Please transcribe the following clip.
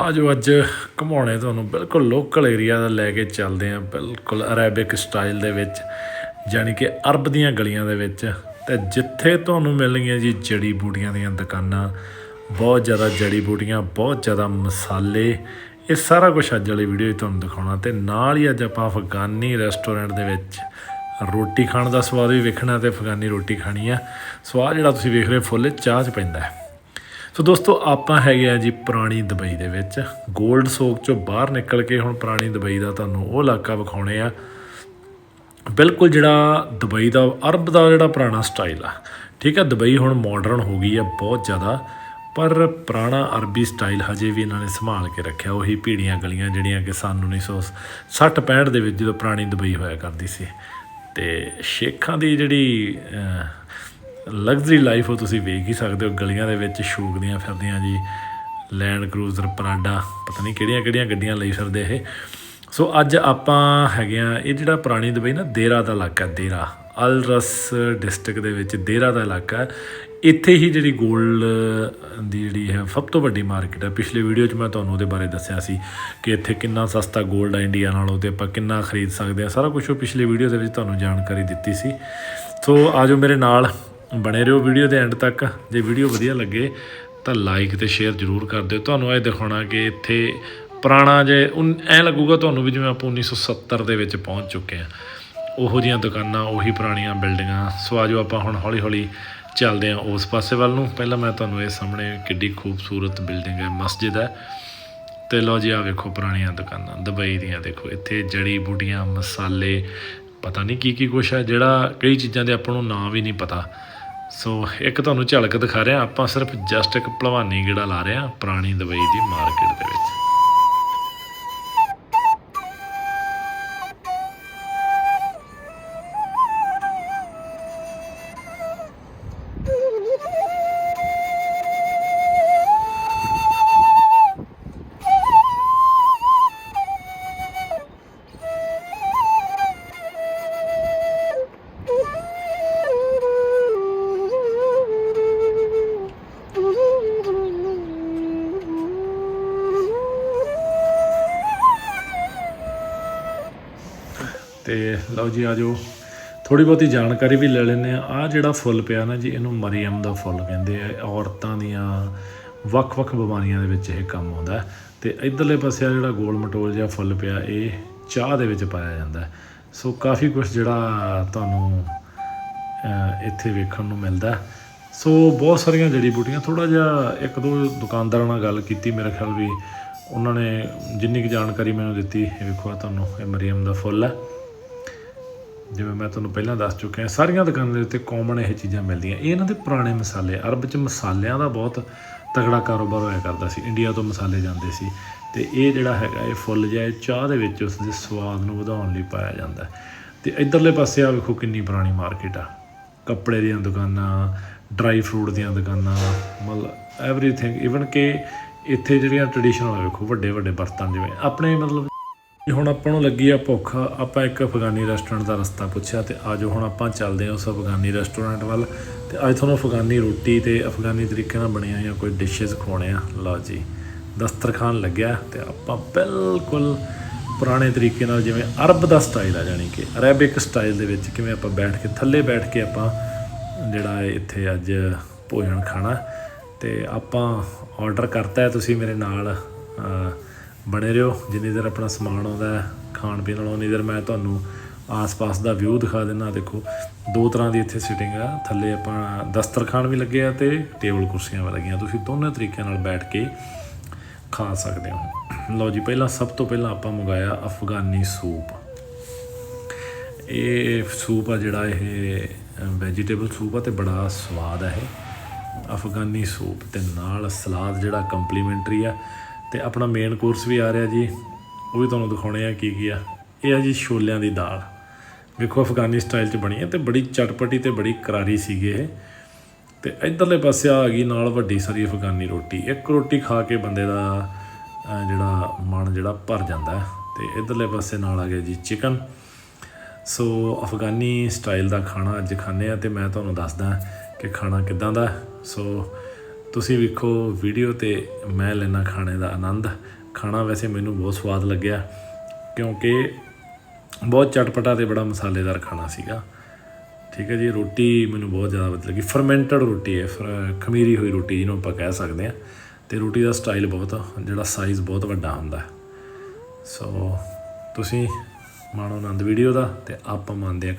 ਆਜੋ ਅੱਜ ਘੁਮਾਉਣੇ ਤੁਹਾਨੂੰ ਬਿਲਕੁਲ ਲੋਕਲ ਏਰੀਆ ਦਾ ਲੈ ਕੇ ਚੱਲਦੇ ਆਂ ਬਿਲਕੁਲ ਅਰੇਬਿਕ ਸਟਾਈਲ ਦੇ ਵਿੱਚ ਯਾਨੀ ਕਿ ਅਰਬ ਦੀਆਂ ਗਲੀਆਂ ਦੇ ਵਿੱਚ। ਤੇ ਜਿੱਥੇ ਤੁਹਾਨੂੰ ਮਿਲਣਗੀਆਂ ਜੀ ਜੜੀ ਬੂਟੀਆਂ ਦੀਆਂ ਦੁਕਾਨਾਂ, ਬਹੁਤ ਜ਼ਿਆਦਾ ਜੜੀ ਬੂਟੀਆਂ, ਬਹੁਤ ਜ਼ਿਆਦਾ ਮਸਾਲੇ, ਇਹ ਸਾਰਾ ਕੁਝ ਅੱਜ ਵਾਲੀ ਵੀਡੀਓ 'ਚ ਤੁਹਾਨੂੰ ਦਿਖਾਉਣਾ। ਤੇ ਨਾਲ ਹੀ ਅੱਜ ਆਪਾਂ ਅਫਗਾਨੀ ਰੈਸਟੋਰੈਂਟ ਦੇ ਵਿੱਚ ਰੋਟੀ ਖਾਣ ਦਾ ਸਵਾਦ ਵੀ ਵੇਖਣਾ ਤੇ ਅਫਗਾਨੀ ਰੋਟੀ ਖਾਣੀ ਆ। ਸਵਾਦ ਜਿਹੜਾ ਤੁਸੀਂ ਵੇਖ ਰਹੇ ਹੋ, ਫੁੱਲ ਚਾਹ 'ਚ ਪੈਂਦਾ ਹੈ। ਸੋ ਦੋਸਤੋ, ਆਪਾਂ ਹੈਗੇ ਆ ਜੀ ਪੁਰਾਣੀ ਦੁਬਈ ਦੇ ਵਿੱਚ। 골ਡ ਸੋਕ ਚੋਂ ਬਾਹਰ ਨਿਕਲ ਕੇ ਹੁਣ ਪੁਰਾਣੀ ਦੁਬਈ ਦਾ ਤੁਹਾਨੂੰ ਉਹ ਇਲਾਕਾ ਵਿਖਾਉਣੇ ਆ। ਬਿਲਕੁਲ ਜਿਹੜਾ ਦੁਬਈ ਦਾ, ਅਰਬ ਦਾ ਜਿਹੜਾ ਪੁਰਾਣਾ ਸਟਾਈਲ ਆ। ਠੀਕ ਆ, ਦੁਬਈ ਹੁਣ ਮਾਡਰਨ ਹੋ ਗਈ ਆ ਬਹੁਤ ਜ਼ਿਆਦਾ। ਪਰ ਪੁਰਾਣਾ ਅਰਬੀ ਸਟਾਈਲ ਹਜੇ ਵੀ ਇਹਨਾਂ ਨੇ ਸੰਭਾਲ ਕੇ ਰੱਖਿਆ। ਉਹੀ ਭੀੜੀਆਂ ਗਲੀਆਂ ਜਿਹੜੀਆਂ ਕਿ ਸਨ 1960 65 ਦੇ ਵਿੱਚ ਜਦੋਂ ਪੁਰਾਣੀ ਦੁਬਈ ਹੋਇਆ ਕਰਦੀ ਸੀ। ਤੇ ਸ਼ੇਖਾਂ ਦੀ ਜਿਹੜੀ ਲਗਜ਼ਰੀ ਲਾਈਫ ਉਹ ਤੁਸੀਂ ਵੇਖ ਹੀ ਸਕਦੇ ਹੋ, ਗਲੀਆਂ ਦੇ ਵਿੱਚ ਸ਼ੂਕਦੀਆਂ ਫਿਰਦੀਆਂ ਜੀ ਲੈਂਡ ਕਰੂਜ਼ਰ ਪਰਾਡਾ ਪਤਾ ਨਹੀਂ ਕਿਹੜੀਆਂ ਕਿਹੜੀਆਂ ਗੱਡੀਆਂ ਲਈ ਫਿਰਦੇ ਇਹ। ਸੋ ਅੱਜ ਆਪਾਂ ਹੈਗੇ ਆ ਇਹ ਜਿਹੜਾ ਪੁਰਾਣੀ ਦੁਬਈ ਨਾ, ਦੇਰਾ ਦਾ ਇਲਾਕਾ, ਦੇਰਾ ਅਲਰਸ ਡਿਸਟ੍ਰਿਕਟ ਦੇ ਵਿੱਚ ਦੇਰਾ ਦਾ ਇਲਾਕਾ ਇੱਥੇ ਹੀ ਜਿਹੜੀ 골ਡ ਦੀ ਜਿਹੜੀ ਹੈ, ਸਭ ਤੋਂ ਵੱਡੀ ਮਾਰਕੀਟ ਹੈ। ਪਿਛਲੇ ਵੀਡੀਓ 'ਚ ਮੈਂ ਤੁਹਾਨੂੰ ਉਹਦੇ ਬਾਰੇ ਦੱਸਿਆ ਸੀ ਕਿ ਇੱਥੇ ਕਿੰਨਾ ਸਸਤਾ 골ਡ ਹੈ ਇੰਡੀਆ ਨਾਲੋਂ ਤੇ ਆਪਾਂ ਕਿੰਨਾ ਖਰੀਦ ਸਕਦੇ ਆ ਸਾਰਾ ਕੁਝ ਉਹ ਪਿਛਲੇ ਵੀਡੀਓ ਦੇ ਵਿੱਚ ਤੁਹਾਨੂੰ ਜਾਣਕਾਰੀ ਦਿੱਤੀ ਸੀ। ਸੋ ਆਜੋ ਮੇਰੇ ਨਾਲ ਬਣੇ ਰਹੋ ਵੀਡੀਓ ਦੇ ਐਂਡ ਤੱਕ। ਜੇ ਵੀਡੀਓ ਵਧੀਆ ਲੱਗੇ, ਤਾਂ ਲਾਈਕ ਤੇ ਸ਼ੇਅਰ ਜ਼ਰੂਰ ਕਰ ਦਿਓ। ਤੁਹਾਨੂੰ ਇਹ ਦਿਖਾਉਣਾ ਕਿ ਇੱਥੇ ਪੁਰਾਣਾ ਜੇ ਐ ਲੱਗੂਗਾ ਤੁਹਾਨੂੰ ਵੀ ਜਿਵੇਂ ਆਪਾਂ 1970 ਦੇ ਵਿੱਚ ਪਹੁੰਚ ਚੁੱਕੇ ਆ ਉਹੋ ਜੀਆਂ ਦੁਕਾਨਾਂ, ਉਹੀ ਪੁਰਾਣੀਆਂ ਬਿਲਡਿੰਗਾਂ। ਸੋ ਆਜੋ ਆਪਾਂ ਹੁਣ ਹੌਲੀ ਹੌਲੀ ਚੱਲਦੇ ਆ ਉਸ ਪਾਸੇ ਵੱਲ ਨੂੰ। ਪਹਿਲਾਂ ਮੈਂ ਤੁਹਾਨੂੰ ਇਹ ਸਾਹਮਣੇ ਕਿੱਡੀ ਖੂਬਸੂਰਤ ਬਿਲਡਿੰਗ ਹੈ, ਮਸਜਿਦ ਹੈ। ਤੇ ਲਓ ਜੀ ਆ ਵੇਖੋ ਪੁਰਾਣੀਆਂ ਦੁਕਾਨਾਂ, ਦੁਬਈ ਦੀਆਂ ਦੇਖੋ। ਇੱਥੇ ਜੜੀ ਬੂਟੀਆਂ, ਮਸਾਲੇ, ਪਤਾ ਨਹੀਂ ਕੀ ਕੀ ਕੁਛ ਹੈ, ਜਿਹੜਾ ਕਈ ਚੀਜ਼ਾਂ ਦੇ ਆਪਾਂ ਨੂੰ ਨਾਂ ਵੀ ਨਹੀਂ ਪਤਾ। ਸੋ ਇੱਕ ਤੁਹਾਨੂੰ ਝਲਕ ਦਿਖਾ ਰਿਹਾ, ਆਪਾਂ ਸਿਰਫ ਜਸਟ ਇੱਕ ਭਲਵਾਨੀ ਗੇੜਾ ਲਾ ਰਹੇ ਹਾਂ, ਪੁਰਾਣੀ ਦੁਬਈ ਦੀ ਮਾਰਕੀਟ ਦੇ ਵਿੱਚ। ਤੇ ਲਓ ਜੀ ਆਜੋ ਥੋੜੀ ਬਹੁਤੀ ਜਾਣਕਾਰੀ ਵੀ ਲੈ ਲੈਂਦੇ ਆ ਆ ਜਿਹੜਾ ਫੁੱਲ ਪਿਆ ਨਾ ਜੀ, ਇਹਨੂੰ ਮਰੀਮ ਦਾ ਫੁੱਲ ਕਹਿੰਦੇ ਆ। ਔਰਤਾਂ ਦੀਆਂ ਵੱਖ-ਵੱਖ ਬਿਮਾਰੀਆਂ ਦੇ ਵਿੱਚ ਇਹ ਕੰਮ ਆਉਂਦਾ ਹੈ। ਤੇ ਇਧਰਲੇ ਪਾਸੇ ਆ ਜਿਹੜਾ ਗੋਲ ਮਟੋਲ ਜਿਹਾ ਫੁੱਲ ਪਿਆ, ਇਹ ਚਾਹ ਦੇ ਵਿੱਚ ਪਾਇਆ ਜਾਂਦਾ ਸੋ ਕਾਫੀ ਕੁਝ ਜਿਹੜਾ ਤੁਹਾਨੂੰ ਇੱਥੇ ਵੇਖਣ ਨੂੰ ਮਿਲਦਾ ਸੋ ਬਹੁਤ ਸਾਰੀਆਂ ਜੜੀ ਬੂਟੀਆਂ ਥੋੜਾ ਜਿਹਾ ਇੱਕ ਦੋ ਦੁਕਾਨਦਾਰਾਂ ਨਾਲ ਗੱਲ ਕੀਤੀ, ਮੇਰੇ ਖਿਆਲ ਵੀ ਉਹਨਾਂ ਨੇ ਜਿੰਨੀ ਕੁ ਜਾਣਕਾਰੀ ਮੈਨੂੰ ਦਿੱਤੀ, ਇਹ ਵੇਖੋ ਆ ਤੁਹਾਨੂੰ, ਇਹ ਮਰੀਮ ਦਾ ਫੁੱਲ ਹੈ। ਜਿਵੇਂ ਮੈਂ ਤੁਹਾਨੂੰ ਪਹਿਲਾਂ ਦੱਸ ਚੁੱਕਿਆ ਸਾਰੀਆਂ ਦੁਕਾਨਾਂ ਦੇ ਉੱਤੇ ਕਾਮਨ ਇਹ ਚੀਜ਼ਾਂ ਮਿਲਦੀਆਂ। ਇਹ ਇਹਨਾਂ ਦੇ ਪੁਰਾਣੇ ਮਸਾਲੇ, ਅਰਬ 'ਚ ਮਸਾਲਿਆਂ ਦਾ ਬਹੁਤ ਤਗੜਾ ਕਾਰੋਬਾਰ ਹੋਇਆ ਕਰਦਾ ਸੀ ਇੰਡੀਆ ਤੋਂ ਮਸਾਲੇ ਜਾਂਦੇ ਸੀ। ਤੇ ਇਹ ਜਿਹੜਾ ਹੈਗਾ, ਇਹ ਫੁੱਲ ਜਿਹਾ ਚਾਹ ਦੇ ਵਿੱਚ ਉਸ ਦੇ ਸਵਾਦ ਨੂੰ ਵਧਾਉਣ ਲਈ ਪਾਇਆ ਜਾਂਦਾ। ਹੈ। ਤੇ ਇਧਰਲੇ ਪਾਸੇ ਆ ਵੇਖੋ ਕਿੰਨੀ ਪੁਰਾਣੀ ਮਾਰਕੀਟ ਆ। ਕੱਪੜੇ ਦੀਆਂ ਦੁਕਾਨਾਂ ਡਰਾਈ ਫਰੂਟ ਦੀਆਂ ਦੁਕਾਨਾਂ, ਮਤਲਬ ਐਵਰੀਥਿੰਗ ਇਵਨ ਕਿ ਇੱਥੇ ਜਿਹੜੀਆਂ ਟ੍ਰੈਡੀਸ਼ਨਲ ਵੇਖੋ ਵੱਡੇ ਵੱਡੇ ਬਰਤਨ ਜਿਵੇਂ ਆਪਣੇ ਮਤਲਬ ਤੇ ਹੁਣ ਆਪਾਂ ਨੂੰ ਲੱਗੀ ਆ ਭੁੱਖ, ਆਪਾਂ ਇੱਕ ਅਫਗਾਨੀ ਰੈਸਟੋਰੈਂਟ ਦਾ ਰਸਤਾ ਪੁੱਛਿਆ ਤੇ ਆਜੋ ਹੁਣ ਆਪਾਂ ਚੱਲਦੇ ਹਾਂ ਉਸ ਅਫਗਾਨੀ ਰੈਸਟੋਰੈਂਟ ਵੱਲ ਤੇ ਅੱਜ ਤੁਹਾਨੂੰ ਅਫਗਾਨੀ ਰੋਟੀ ਤੇ ਅਫਗਾਨੀ ਤਰੀਕੇ ਨਾਲ ਬਣੀਆਂ ਹੋਈਆਂ ਕੋਈ ਡਿਸ਼ਸ ਖਵਾਉਣੇ ਆ। ਲਓ ਜੀ, ਦਸਤਰਖਾਨ ਲੱਗਿਆ ਤੇ ਆਪਾਂ ਬਿਲਕੁਲ ਪੁਰਾਣੇ ਤਰੀਕੇ ਨਾਲ ਜਿਵੇਂ ਅਰਬ ਦਾ ਸਟਾਈਲ ਆ, ਜਾਣੀ ਕਿ ਅਰੇਬਿਕ ਸਟਾਈਲ ਦੇ ਵਿੱਚ ਕਿਵੇਂ ਆਪਾਂ ਬੈਠ ਕੇ, ਥੱਲੇ ਬੈਠ ਕੇ ਆਪਾਂ ਜਿਹੜਾ ਹੈ ਇੱਥੇ ਅੱਜ ਭੋਜਨ ਖਾਣਾ ਤੇ ਆਪਾਂ ਆਰਡਰ ਕਰਤਾ ਹੈ ਤੁਸੀਂ ਮੇਰੇ ਨਾਲ ਬਣੇ ਰਹੋ, ਜਿੰਨੀ ਦੇਰ ਆਪਣਾ ਸਮਾਨ ਆਉਂਦਾ ਖਾਣ ਪੀਣ ਵਾਲਾ, ਉਨੀ ਦੇਰ ਮੈਂ ਤੁਹਾਨੂੰ ਆਸ-ਪਾਸ ਦਾ ਵਿਊ ਦਿਖਾ ਦਿੰਦਾ। ਦੇਖੋ, ਦੋ ਤਰ੍ਹਾਂ ਦੀ ਇੱਥੇ ਸਿਟਿੰਗ ਆ। ਥੱਲੇ ਆਪਾਂ ਦਸਤਰਖਾਨ ਵੀ ਲੱਗੇ ਆ ਤੇ ਟੇਬਲ ਕੁਰਸੀਆਂ ਵੀ ਲੱਗੀਆਂ। ਤੁਸੀਂ ਦੋਨੇ ਤਰੀਕਿਆਂ ਨਾਲ ਬੈਠ ਕੇ ਖਾ ਸਕਦੇ ਹੋ। ਲਓ ਜੀ, ਪਹਿਲਾਂ ਸਭ ਤੋਂ ਪਹਿਲਾਂ ਆਪਾਂ ਮੰਗਾਇਆ ਅਫਗਾਨੀ ਸੂਪ। ਇਹ ਸੂਪ ਆ ਜਿਹੜਾ ਇਹ ਵੈਜੀਟੇਬਲ ਸੂਪ ਆ ਤੇ ਬੜਾ ਸਵਾਦ ਆ ਇਹ। ਅਫਗਾਨੀ ਸੂਪ ਤੇ ਨਾਲ ਸਲਾਦ ਜਿਹੜਾ ਕੰਪਲੀਮੈਂਟਰੀ ਆ। ਤੇ ਆਪਣਾ ਮੇਨ ਕੋਰਸ ਵੀ ਆ ਰਿਹਾ ਜੀ। ਉਹ ਵੀ ਤੁਹਾਨੂੰ ਦਿਖਾਉਣੇ ਆ ਕੀ ਕੀ ਆ। ਇਹ ਆ ਜੀ ਛੋਲਿਆਂ ਦੀ ਦਾਲ। ਵੇਖੋ ਅਫਗਾਨੀ ਸਟਾਈਲ 'ਚ ਬਣੀ ਹੈ ਤੇ ਬੜੀ ਚਟਪਟੀ ਤੇ ਬੜੀ ਕਰਾਰੀ ਸੀਗੀ ਇਹ। ਤੇ ਇਧਰਲੇ ਪਾਸੇ ਆ ਗਈ ਨਾਲ ਵੱਡੀ ਸਾਰੀ ਅਫਗਾਨੀ ਰੋਟੀ। ਇੱਕ ਰੋਟੀ ਖਾ ਕੇ ਬੰਦੇ ਦਾ ਜਿਹੜਾ ਮਨ ਜਿਹੜਾ ਭਰ ਜਾਂਦਾ ਹੈ। ਤੇ ਇਧਰਲੇ ਪਾਸੇ ਨਾਲ ਆ ਗਿਆ ਜੀ ਚਿਕਨ ਸੋ ਅਫਗਾਨੀ ਸਟਾਈਲ ਦਾ ਖਾਣਾ ਅੱਜ ਖਾਂਦੇ ਆ ਤੇ ਮੈਂ ਤੁਹਾਨੂੰ ਦੱਸਦਾ ਕਿ ਖਾਣਾ ਕਿੱਦਾਂ ਦਾ ਸੋ ਤੁਸੀਂ ਵੇਖੋ ਵੀਡੀਓ ਤੇ ਮੈਂ ਲੈਣਾ ਖਾਣੇ ਦਾ ਆਨੰਦ। ਖਾਣਾ ਵੈਸੇ ਮੈਨੂੰ ਬਹੁਤ ਸਵਾਦ ਲੱਗਿਆ ਕਿਉਂਕਿ ਬਹੁਤ ਚਟਪਟਾ ਤੇ ਬੜਾ ਮਸਾਲੇਦਾਰ ਖਾਣਾ ਸੀਗਾ। ਠੀਕ ਹੈ ਜੀ, ਰੋਟੀ ਮੈਨੂੰ ਬਹੁਤ ਜ਼ਿਆਦਾ ਵਧੀਆ ਲੱਗੀ। ਫਰਮੈਂਟਡ ਰੋਟੀ ਹੈ, ਫਰ- ਖਮੀਰੀ ਹੋਈ ਰੋਟੀ ਜਿਹਨੂੰ ਆਪਾਂ ਕਹਿ ਸਕਦੇ ਹਾਂ। ਤੇ ਰੋਟੀ ਦਾ ਸਟਾਈਲ ਬਹੁਤ ਜਿਹੜਾ ਸਾਈਜ਼ ਬਹੁਤ ਵੱਡਾ ਹੁੰਦਾ ਸੋ ਤੁਸੀਂ ਮਾਣੋ ਆਨੰਦ ਵੀਡੀਓ ਦਾ ਤੇ ਆਪਾਂ ਮੰਨਦੇ ਆ